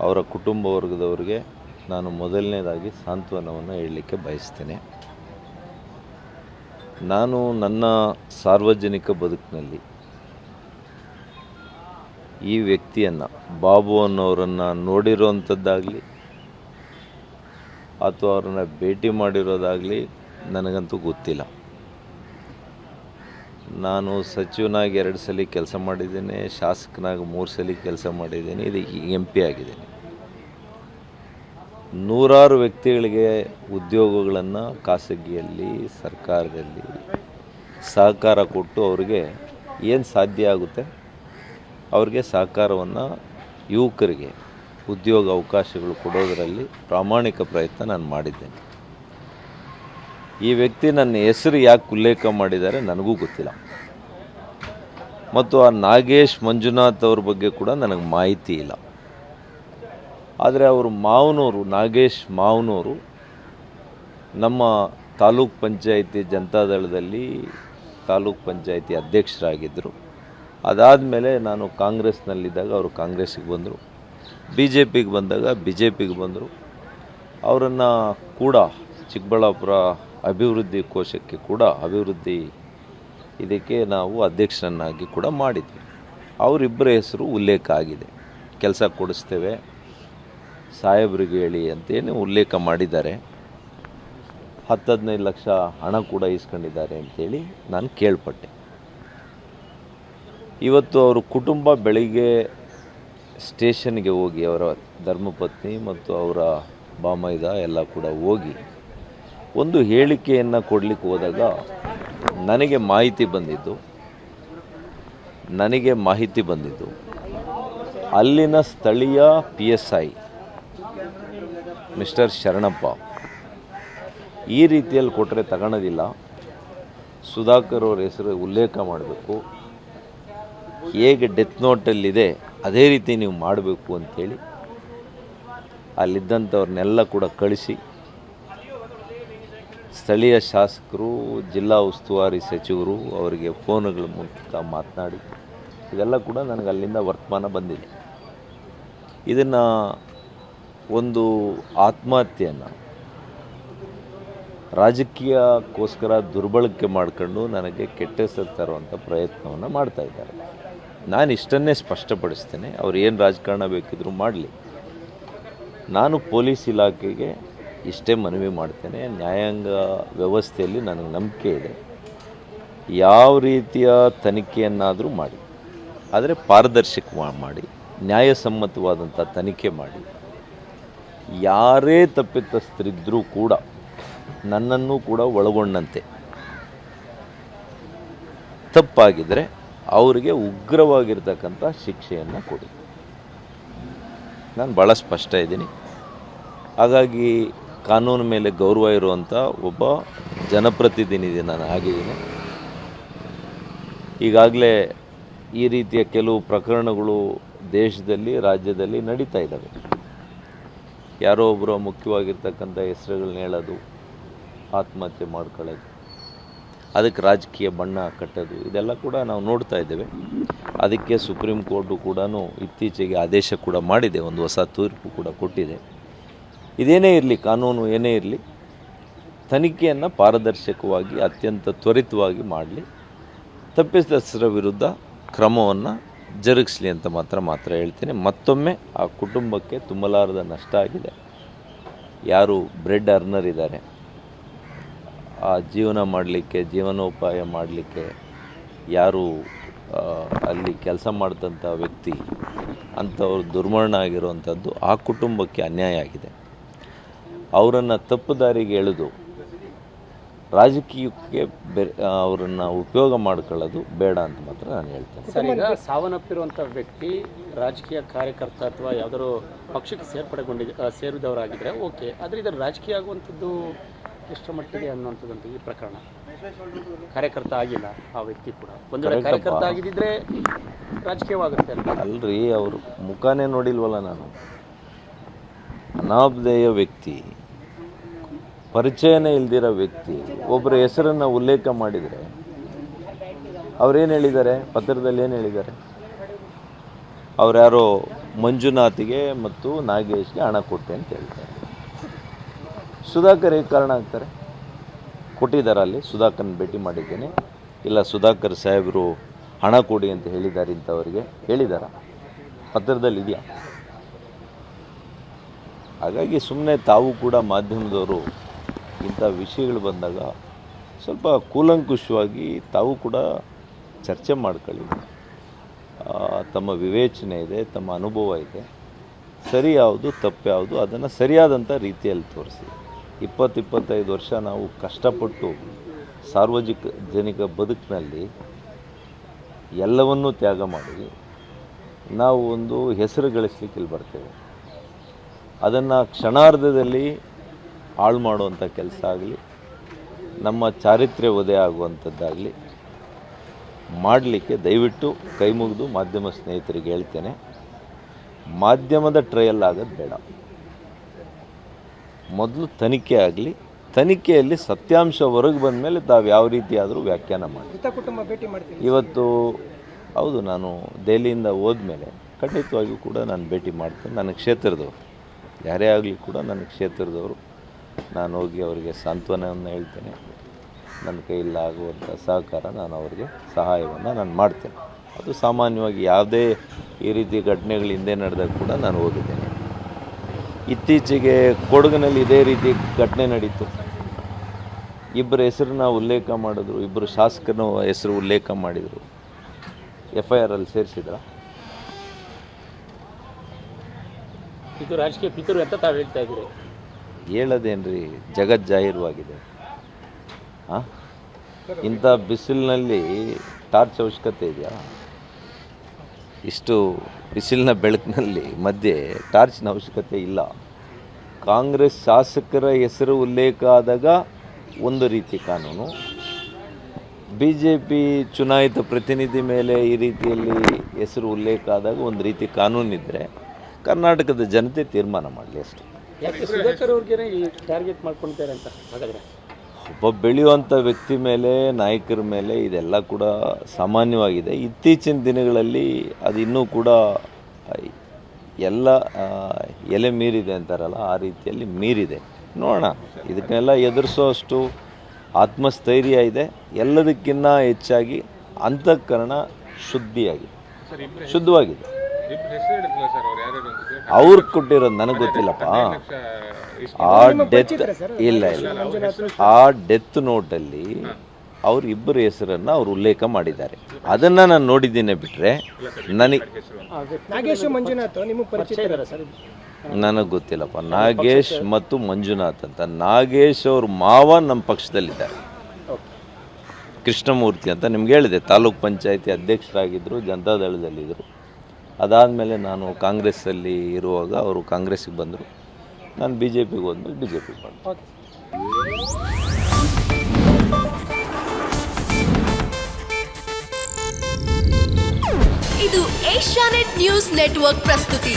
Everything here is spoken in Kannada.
ಅವರ ಕುಟುಂಬ ವರ್ಗದವರಿಗೆ ನಾನು ಮೊದಲನೇದಾಗಿ ಸಾಂತ್ವನವನ್ನು ಹೇಳಲಿಕ್ಕೆ ಬಯಸ್ತೇನೆ. ನಾನು ನನ್ನ ಸಾರ್ವಜನಿಕ ಬದುಕಿನಲ್ಲಿ ಈ ವ್ಯಕ್ತಿಯನ್ನು, ಬಾಬು ಅನ್ನೋರನ್ನು ನೋಡಿರುವಂಥದ್ದಾಗಲಿ, ಅಥವಾ ಅವ್ರನ್ನ ಭೇಟಿ ಮಾಡಿರೋದಾಗಲಿ ನನಗಂತೂ ಗೊತ್ತಿಲ್ಲ. ನಾನು ಸಚಿವನಾಗಿ ಎರಡು ಸಲ ಕೆಲಸ ಮಾಡಿದ್ದೇನೆ, ಶಾಸಕನಾಗಿ ಮೂರು ಸಲ ಕೆಲಸ ಮಾಡಿದ್ದೇನೆ ಇದು ಎಂ ಪಿ ಆಗಿದ್ದೇನೆ. ನೂರಾರು ವ್ಯಕ್ತಿಗಳಿಗೆ ಉದ್ಯೋಗಗಳನ್ನು ಖಾಸಗಿಯಲ್ಲಿ, ಸರ್ಕಾರದಲ್ಲಿ ಸಹಕಾರ ಕೊಟ್ಟು ಅವರಿಗೆ ಏನು ಸಾಧ್ಯ ಆಗುತ್ತೆ? ಅವ್ರಿಗೆ ಸಹಕಾರವನ್ನು ಯುವಕರಿಗೆ ಉದ್ಯೋಗ ಅವಕಾಶಗಳು ಕೊಡೋದರಲ್ಲಿ ಪ್ರಾಮಾಣಿಕ ಪ್ರಯತ್ನ ನಾನು ಮಾಡಿದ್ದೇನೆ. ಈ ವ್ಯಕ್ತಿ ನನ್ನ ಹೆಸರು ಯಾಕೆ ಉಲ್ಲೇಖ ಮಾಡಿದ್ದಾರೆ ನನಗೂ ಗೊತ್ತಿಲ್ಲ. ಮತ್ತು ಆ ನಾಗೇಶ್ ಮಂಜುನಾಥ್ ಅವ್ರ ಬಗ್ಗೆ ಕೂಡ ನನಗೆ ಮಾಹಿತಿ ಇಲ್ಲ. ಆದರೆ ಅವರು ಮಾವನವರು ನಾಗೇಶ್ ಮಾವನವರು ನಮ್ಮ ತಾಲೂಕ್ ಪಂಚಾಯಿತಿ ಜನತಾದಳದಲ್ಲಿ ತಾಲೂಕ್ ಪಂಚಾಯಿತಿ ಅಧ್ಯಕ್ಷರಾಗಿದ್ದರು. ಅದಾದ ಮೇಲೆ ನಾನು ಕಾಂಗ್ರೆಸ್ನಲ್ಲಿದ್ದಾಗ ಅವರು ಕಾಂಗ್ರೆಸ್ಸಿಗೆ ಬಂದರು. ಬಿ ಜೆ ಪಿಗೆ ಬಂದಾಗ ಬಿ ಜೆ ಪಿಗೆ ಬಂದರು. ಅವರನ್ನು ಕೂಡ ಚಿಕ್ಕಬಳ್ಳಾಪುರ ಅಭಿವೃದ್ಧಿ ಕೋಶಕ್ಕೆ ಕೂಡ ಅಭಿವೃದ್ಧಿ ಇದಕ್ಕೆ ನಾವು ಅಧ್ಯಕ್ಷರನ್ನಾಗಿ ಕೂಡ ಮಾಡಿದ್ವಿ. ಅವರಿಬ್ಬರ ಹೆಸರು ಉಲ್ಲೇಖ ಆಗಿದೆ. ಕೆಲಸ ಕೊಡಿಸ್ತೇವೆ. ಸಾಹೇಬ್ರಿಗೆ ಹೇಳಿ ಅಂತೇಳಿ ಉಲ್ಲೇಖ ಮಾಡಿದ್ದಾರೆ. ಹತ್ತು ಹದಿನೈದು ಲಕ್ಷ ಹಣ ಕೂಡ ಇಸ್ಕೊಂಡಿದ್ದಾರೆ ಅಂತೇಳಿ ನಾನು ಕೇಳ್ಪಟ್ಟೆ. ಇವತ್ತು ಅವರು ಕುಟುಂಬ ಬೆಳಿಗ್ಗೆ ಸ್ಟೇಷನ್ಗೆ ಹೋಗಿ ಅವರ ಧರ್ಮಪತ್ನಿ ಮತ್ತು ಅವರ ಬಾಮೈದ ಎಲ್ಲ ಕೂಡ ಹೋಗಿ ಒಂದು ಹೇಳಿಕೆಯನ್ನು ಕೊಡಲಿಕ್ಕೆ ಹೋದಾಗ ನನಗೆ ಮಾಹಿತಿ ಬಂದಿದ್ದು. ನನಗೆ ಮಾಹಿತಿ ಬಂದಿದ್ದು. ಅಲ್ಲಿನ ಸ್ಥಳೀಯ P S I mister Sharanappa. ಈ ರೀತಿಯಲ್ಲಿ ಕೊಟ್ಟರೆ ತಗೋಳೋದಿಲ್ಲ. ಸುಧಾಕರ್ ಅವ್ರ ಹೆಸರು ಉಲ್ಲೇಖ ಮಾಡಬೇಕು. ಹೇಗೆ ಡೆತ್ ನೋಟಲ್ಲಿದೆ ಅದೇ ರೀತಿ ನೀವು ಮಾಡಬೇಕು ಅಂಥೇಳಿ ಅಲ್ಲಿದ್ದಂಥವ್ರನ್ನೆಲ್ಲ ಕೂಡ ಕಳಿಸಿ. ಸ್ಥಳೀಯ ಶಾಸಕರು, ಜಿಲ್ಲಾ ಉಸ್ತುವಾರಿ ಸಚಿವರು ಅವರಿಗೆ ಫೋನುಗಳ ಮೂಲಕ ಮಾತನಾಡಿ, ಇದೆಲ್ಲ ಕೂಡ ನನಗೆ ಅಲ್ಲಿಂದ ವರ್ತಮಾನ ಬಂದಿದೆ. ಇದನ್ನು ಒಂದು ಆತ್ಮಹತ್ಯೆಯನ್ನು, ರಾಜಕೀಯಕ್ಕೋಸ್ಕರ ದುರ್ಬಳಕೆ ಮಾಡಿಕೊಂಡು ನನಗೆ ಕೆಟ್ಟ ಹೆಸರು ತರುವಂಥ ಪ್ರಯತ್ನವನ್ನು ಮಾಡ್ತಾ ಇದ್ದಾರೆ. ನಾನು ಇಷ್ಟನ್ನೇ ಸ್ಪಷ್ಟಪಡಿಸ್ತೇನೆ, ಅವ್ರು ಏನು ರಾಜಕಾರಣ ಬೇಕಿದ್ರು ಮಾಡಲಿ. ನಾನು ಪೊಲೀಸ್ ಇಲಾಖೆಗೆ ಇಷ್ಟೇ ಮನವಿ ಮಾಡ್ತೇನೆ. ನ್ಯಾಯಾಂಗ ವ್ಯವಸ್ಥೆಯಲ್ಲಿ ನನಗೆ ನಂಬಿಕೆ ಇದೆ. ಯಾವ ರೀತಿಯ ತನಿಖೆಯನ್ನಾದರೂ ಮಾಡಿ. ಆದರೆ ಪಾರದರ್ಶಕ ಮಾಡಿ. ನ್ಯಾಯಸಮ್ಮತವಾದಂಥ ತನಿಖೆ ಮಾಡಿ. ಯಾರೇ ತಪ್ಪಿತಸ್ಥರಿದ್ದರೂ ಕೂಡ ನನ್ನನ್ನು ಕೂಡ ಒಳಗೊಂಡಂತೆ. ತಪ್ಪಾಗಿದ್ದರೆ ಅವರಿಗೆ ಉಗ್ರವಾಗಿರ್ತಕ್ಕಂಥ ಶಿಕ್ಷೆಯನ್ನು ಕೊಡಿ. ನಾನು ಭಾಳ ಸ್ಪಷ್ಟ ಇದ್ದೀನಿ. ಹಾಗಾಗಿ ಕಾನೂನು ಮೇಲೆ ಗೌರವ ಇರುವಂಥ ಒಬ್ಬ ಜನಪ್ರತಿನಿಧಿ ನಾನು ಆಗಿದ್ದೀನಿ ಈಗಾಗಲೇ ಈ ರೀತಿಯ ಕೆಲವು ಪ್ರಕರಣಗಳು ದೇಶದಲ್ಲಿ, ರಾಜ್ಯದಲ್ಲಿ ನಡೀತಾ ಇದ್ದಾವೆ. ಯಾರೋ ಒಬ್ಬರು ಮುಖ್ಯವಾಗಿರ್ತಕ್ಕಂಥ ಹೆಸರುಗಳನ್ನ ಹೇಳೋದು, ಆತ್ಮಹತ್ಯೆ ಮಾಡ್ಕೊಳ್ಳೋದು, ಅದಕ್ಕೆ ರಾಜಕೀಯ ಬಣ್ಣ ಕಟ್ಟೋದು, ಇದೆಲ್ಲ ಕೂಡ ನಾವು ನೋಡ್ತಾ ಇದ್ದೇವೆ. ಅದಕ್ಕೆ ಸುಪ್ರೀಂ ಕೋರ್ಟು ಕೂಡ ಇತ್ತೀಚೆಗೆ ಆದೇಶ ಕೂಡ ಮಾಡಿದೆ, ಒಂದು ಹೊಸ ತೀರ್ಪು ಕೂಡ ಕೊಟ್ಟಿದೆ. ಇದೇನೇ ಇರಲಿ, ಕಾನೂನು ಏನೇ ಇರಲಿ, ತನಿಖೆಯನ್ನು ಪಾರದರ್ಶಕವಾಗಿ, ಅತ್ಯಂತ ತ್ವರಿತವಾಗಿ ಮಾಡಲಿ. ತಪ್ಪಿತಸ್ಥರ ವಿರುದ್ಧ ಕ್ರಮವನ್ನು ಜರುಗಿಸಲಿ ಅಂತ ಮಾತ್ರ ಮಾತ್ರ ಹೇಳ್ತೇನೆ. ಮತ್ತೊಮ್ಮೆ ಆ ಕುಟುಂಬಕ್ಕೆ ತುಂಬಲಾರದ ನಷ್ಟ ಆಗಿದೆ. ಯಾರು ಬ್ರೆಡ್ ಅರ್ನರ್ ಇದ್ದಾರೆ. ಆ ಜೀವನ ಮಾಡಲಿಕ್ಕೆ, ಜೀವನೋಪಾಯ ಮಾಡಲಿಕ್ಕೆ ಯಾರು ಅಲ್ಲಿ ಕೆಲಸ ಮಾಡಿದಂಥ ವ್ಯಕ್ತಿ, ಅಂಥವ್ರು ದುರ್ಮರಣ ಆಗಿರುವಂಥದ್ದು ಆ ಕುಟುಂಬಕ್ಕೆ ಅನ್ಯಾಯ ಆಗಿದೆ. ಅವರನ್ನು ತಪ್ಪು ದಾರಿಗೆ ಎಳೆದು ರಾಜಕೀಯಕ್ಕೆ ಬೆರೆ ಅವರನ್ನು ಉಪಯೋಗ ಮಾಡ್ಕೊಳ್ಳೋದು ಬೇಡ ಅಂತ ಮಾತ್ರ ನಾನು ಹೇಳ್ತೇನೆ. ಸರ್ ಈಗ ಸಾವನ್ನಪ್ಪಿರುವಂಥ ವ್ಯಕ್ತಿ ರಾಜಕೀಯ ಕಾರ್ಯಕರ್ತ ಅಥವಾ ಯಾವ್ದಾದ್ರು ಪಕ್ಷಕ್ಕೆ ಸೇರ್ಪಡೆಗೊಂಡಿದ್ದ ಆ, ಸೇರಿದವರಾಗಿದ್ರೆ ಓಕೆ. ಆದರೆ ಇದರ ರಾಜಕೀಯ ಆಗುವಂಥದ್ದು ಎಷ್ಟು ಮಟ್ಟಿಗೆ ಅನ್ನುವಂಥದ್ದಂತ ಈ ಪ್ರಕರಣ. ಕಾರ್ಯಕರ್ತ ಆಗಿಲ್ಲ ಆ ವ್ಯಕ್ತಿ ಕೂಡ. ಒಂದು ವೇಳೆ ಕಾರ್ಯಕರ್ತ ಆಗಿದ್ದಿದ್ರೆ ರಾಜಕೀಯವಾಗುತ್ತೆ ಅಲ್ರಿ ಅವರು ಮುಖಾನೇ ನೋಡಿಲ್ವಲ್ಲ ನಾನು. ಅನಾಮಧೇಯ ವ್ಯಕ್ತಿ. ಪರಿಚಯನೇ ಇಲ್ದಿರೋ ವ್ಯಕ್ತಿ ಒಬ್ಬರ ಹೆಸರನ್ನು ಉಲ್ಲೇಖ ಮಾಡಿದರೆ ಅವ್ರೇನು ಹೇಳಿದ್ದಾರೆ? ಪತ್ರದಲ್ಲಿ ಏನು ಹೇಳಿದ್ದಾರೆ? ಅವರ್ಯಾರೋ ಮಂಜುನಾಥಿಗೆ ಮತ್ತು ನಾಗೇಶ್ಗೆ ಹಣ ಕೊಟ್ಟೆ ಅಂತ ಹೇಳ್ತಾರೆ ಸುಧಾಕರ್ ಹೇಗೆ ಕಾರಣ ಆಗ್ತಾರೆ? ಕೊಟ್ಟಿದ್ದಾರೆ ಅಲ್ಲಿ, ಸುಧಾಕರ್ನ ಭೇಟಿ ಮಾಡಿದ್ದೇನೆ. ಇಲ್ಲ, ಸುಧಾಕರ್ ಸಾಹೇಬರು ಹಣ ಕೊಡಿ ಅಂತ ಹೇಳಿದ್ದಾರೆ ಇಂಥವ್ರಿಗೆ. ಹೇಳಿದಾರ? ಪತ್ರದಲ್ಲಿ ಇದೆಯಾ? ಹಾಗಾಗಿ ಸುಮ್ಮನೆ ತಾವು ಕೂಡ ಮಾಧ್ಯಮದವರು ಇಂಥ ವಿಷಯಗಳು ಬಂದಾಗ ಸ್ವಲ್ಪ ಕೂಲಂಕುಷವಾಗಿ ತಾವು ಕೂಡ ಚರ್ಚೆ ಮಾಡ್ಕೊಳ್ಳಿ. ತಮ್ಮ ವಿವೇಚನೆ ಇದೆ, ತಮ್ಮ ಅನುಭವ ಇದೆ. ಸರಿ ಯಾವುದು, ತಪ್ಪು ಯಾವುದು, ಅದನ್ನು ಸರಿಯಾದಂಥ ರೀತಿಯಲ್ಲಿ ತೋರಿಸಿ. ಇಪ್ಪತ್ತು ಇಪ್ಪತ್ತೈದು ವರ್ಷ ನಾವು ಕಷ್ಟಪಟ್ಟು ಸಾರ್ವಜನಿಕ ಜನಿಕ ಬದುಕಿನಲ್ಲಿ ಎಲ್ಲವನ್ನೂ ತ್ಯಾಗ ಮಾಡಿ ನಾವು ಒಂದು ಹೆಸರು ಗಳಿಸ್ಲಿಕ್ಕೆ ಇಲ್ಲಿ ಬರ್ತೇವೆ. ಅದನ್ನು ಕ್ಷಣಾರ್ಧದಲ್ಲಿ ಹಾಳು ಮಾಡುವಂಥ ಕೆಲಸ ಆಗಲಿ ನಮ್ಮ ಚಾರಿತ್ರ್ಯ ಉದಯ ಆಗುವಂಥದ್ದಾಗಲಿ ಮಾಡಲಿಕ್ಕೆ ದಯವಿಟ್ಟು ಕೈ ಮುಗಿದು ಮಾಧ್ಯಮ ಸ್ನೇಹಿತರಿಗೆ ಹೇಳ್ತೇನೆ ಮಾಧ್ಯಮದ ಟ್ರಯಲ್ ಆಗೋದು ಬೇಡ. ಮೊದಲು ತನಿಖೆ ಆಗಲಿ ತನಿಖೆಯಲ್ಲಿ ಸತ್ಯಾಂಶ ಹೊರಗೆ ಬಂದ ಮೇಲೆ ತಾವು ಯಾವ ರೀತಿಯಾದರೂ ವ್ಯಾಖ್ಯಾನ ಮಾಡಿ. ಇವತ್ತು ಹೌದು ನಾನು ದೆಹಲಿಯಿಂದ ಹೋದ್ಮೇಲೆ ಖಂಡಿತವಾಗಿಯೂ ಕೂಡ ನಾನು ಭೇಟಿ ಮಾಡ್ತೇನೆ. ನನ್ನ ಕ್ಷೇತ್ರದವರು ಯಾರೇ ಆಗಲಿ ಕೂಡ ನನ್ನ ಕ್ಷೇತ್ರದವರು. ನಾನು ಹೋಗಿ ಅವರಿಗೆ ಸಾಂತ್ವನವನ್ನು ಹೇಳ್ತೇನೆ. ನನ್ನ ಕೈಯಲ್ಲಿ ಆಗುವಂಥ ಸಹಕಾರ ನಾನು ಅವರಿಗೆ ಸಹಾಯವನ್ನು ನಾನು ಮಾಡ್ತೇನೆ. ಅದು ಸಾಮಾನ್ಯವಾಗಿ ಯಾವುದೇ ಈ ರೀತಿ ಘಟನೆಗಳು ಹಿಂದೆ ನಡೆದಾಗ ಕೂಡ ನಾನು ಹೋಗಿದ್ದೇನೆ. ಇತ್ತೀಚೆಗೆ ಕೊಡಗಿನಲ್ಲಿ ಇದೇ ರೀತಿ ಘಟನೆ ನಡೀತು. ಇಬ್ಬರ ಹೆಸರನ್ನ ಉಲ್ಲೇಖ ಮಾಡಿದ್ರು, ಇಬ್ಬರು ಶಾಸಕನ ಹೆಸರು ಉಲ್ಲೇಖ ಮಾಡಿದರು. ಎಫ್ ಐ ಆರಲ್ಲಿ ಸೇರಿಸಿದ್ರ? ಇದು ರಾಜಕೀಯ ಪಿತರು ಅಂತ ತಾವು ಹೇಳ್ತಾ ಇದ್ದೀರಿ. ಹೇಳೋದೇನ್ರಿ ಜಗತ್ ಜಾಹೀರವಾಗಿದೆ? ಹಾಂ ಇಂಥ ಬಿಸಿಲಿನಲ್ಲಿ ಟಾರ್ಚ್ ಅವಶ್ಯಕತೆ ಇದೆಯಾ? ಇಷ್ಟು ಬಿಸಿಲಿನ ಬೆಳಕಿನಲ್ಲಿ ಮಧ್ಯೆ ಟಾರ್ಚ್ನ ಅವಶ್ಯಕತೆ ಇಲ್ಲ. ಕಾಂಗ್ರೆಸ್ ಶಾಸಕರ ಹೆಸರು ಉಲ್ಲೇಖ ಆದಾಗ ಒಂದು ರೀತಿ ಕಾನೂನು. ಬಿ ಜೆ ಪಿ ಚುನಾಯಿತ ಪ್ರತಿನಿಧಿ ಮೇಲೆ ಈ ರೀತಿಯಲ್ಲಿ ಹೆಸರು ಉಲ್ಲೇಖ ಆದಾಗ ಒಂದು ರೀತಿ ಕಾನೂನಿದ್ದರೆ ಕರ್ನಾಟಕದ ಜನತೆ ತೀರ್ಮಾನ ಮಾಡಲಿ ಅಷ್ಟೇ. ಯಾಕೆ ಸುಧಾಕರ್ ಈ ಟಾರ್ಗೆಟ್ ಮಾಡ್ಕೊಳ್ತಾರೆ ಅಂತ ಹಾಗಾದ್ರೆ? ಒಬ್ಬ ಬೆಳೆಯುವಂಥ ವ್ಯಕ್ತಿ ಮೇಲೆ, ನಾಯಕರ ಮೇಲೆ ಇದೆಲ್ಲ ಕೂಡ ಸಾಮಾನ್ಯವಾಗಿದೆ. ಇತ್ತೀಚಿನ ದಿನಗಳಲ್ಲಿ ಅದು ಇನ್ನೂ ಕೂಡ, ಎಲ್ಲ ಎಲೆ ಮೀರಿದೆ ಅಂತಾರಲ್ಲ, ಆ ರೀತಿಯಲ್ಲಿ ಮೀರಿದೆ. ನೋಡೋಣ, ಇದಕ್ಕೆಲ್ಲ ಎದುರಿಸೋ ಅಷ್ಟು ಆತ್ಮಸ್ಥೈರ್ಯ ಇದೆ. ಎಲ್ಲದಕ್ಕಿಂತ ಹೆಚ್ಚಾಗಿ ಅಂತಃಕರಣ ಶುದ್ಧಿಯಾಗಿದೆ. ಶುದ್ಧವಾಗಿದೆ. ಅವ್ರು ಕೊಟ್ಟಿರೋದು ನನಗೆ ಗೊತ್ತಿಲ್ಲಪ್ಪ. ಆ ಡೆತ್ ಇಲ್ಲ ಇಲ್ಲ. ಆ ಡೆತ್ ನೋಟಲ್ಲಿ ಅವ್ರ ಇಬ್ಬರ ಹೆಸರನ್ನು ಅವ್ರು ಉಲ್ಲೇಖ ಮಾಡಿದ್ದಾರೆ. ಅದನ್ನು ನಾನು ನೋಡಿದ್ದೀನಿ ಬಿಟ್ಟರೆ ನನಗೆ ನಾಗೇಶ್ ಮಂಜುನಾಥ್ ನಿಮಗೆ ಪರಿಚಯ ಪರಿಚಯ ಸರ್. ನನಗೆ ಗೊತ್ತಿಲ್ಲಪ್ಪ. ನಾಗೇಶ್ ಮತ್ತು ಮಂಜುನಾಥ್ ಅಂತ. ನಾಗೇಶ್ ಅವ್ರ ಮಾವ ನಮ್ಮ ಪಕ್ಷದಲ್ಲಿದ್ದಾರೆ. ಕೃಷ್ಣಮೂರ್ತಿ ಅಂತ ನಿಮ್ಗೆ ಹೇಳಿದೆ. ತಾಲೂಕ್ ಪಂಚಾಯತಿ ಅಧ್ಯಕ್ಷರಾಗಿದ್ದರು ಜನತಾದಳದಲ್ಲಿದ್ದರು ಅದಾದಮೇಲೆ ನಾನು ಕಾಂಗ್ರೆಸ್ಸಲ್ಲಿ ಇರುವಾಗ ಅವರು ಕಾಂಗ್ರೆಸ್ಸಿಗೆ ಬಂದರು. ನಾನು ಬಿ ಜೆ ಪಿಗೆ ಹೋದ್ಮೇಲೆ ಬಿ ಜೆ ಪಿಗೆ ಬಂದೆ ಇದು ಏಷ್ಯಾನೆಟ್ ನ್ಯೂಸ್ ನೆಟ್ವರ್ಕ್ ಪ್ರಸ್ತುತಿ.